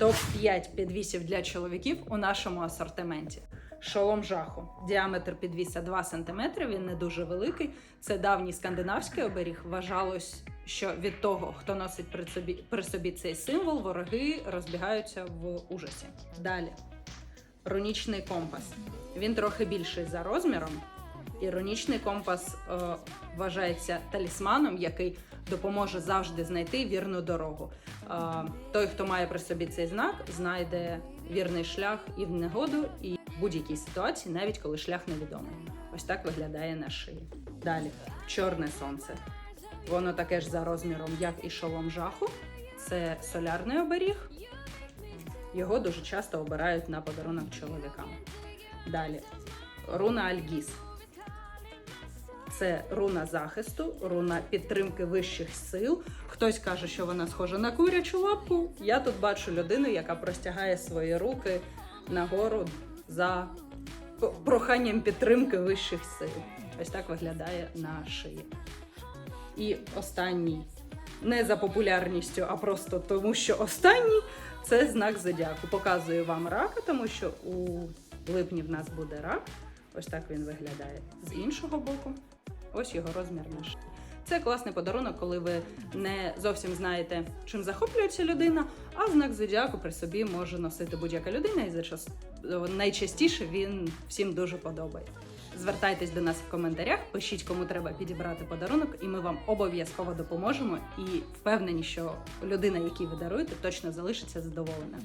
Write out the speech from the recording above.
Топ-5 підвісів для чоловіків у нашому асортименті. Шолом жаху. Діаметр підвіса 2 см, він не дуже великий. Це давній скандинавський оберіг. Вважалось, що від того, хто носить при собі, при собі цей символ, вороги розбігаються в ужасі. Далі. Рунічний компас. Він трохи більший за розміром. І рунічний компас е, вважається талісманом, який допоможе завжди знайти вірну дорогу. Е, той, хто має при собі цей знак, знайде вірний шлях і в негоду, і в будь-якій ситуації, навіть коли шлях невідомий. Ось так виглядає на шиї. Далі чорне сонце. Воно таке ж за розміром, як і шолом жаху. Це солярний оберіг. Його дуже часто обирають на подарунок чоловікам. Далі руна Альгіс. Це руна захисту, руна підтримки вищих сил. Хтось каже, що вона схожа на курячу лапку. Я тут бачу людину, яка простягає свої руки нагору за проханням підтримки вищих сил. Ось так виглядає на шиї. І останній, не за популярністю, а просто тому, що останній це знак зодіаку. Показую вам рака, тому що у липні в нас буде рак. Ось так він виглядає з іншого боку. Ось його розмір на шиї. Це класний подарунок, коли ви не зовсім знаєте, чим захоплюється людина, а знак зодіаку при собі може носити будь-яка людина, і зачас... найчастіше він всім дуже подобається. Звертайтесь до нас в коментарях, пишіть, кому треба підібрати подарунок, і ми вам обов'язково допоможемо. І впевнені, що людина, якій ви даруєте, точно залишиться задоволена.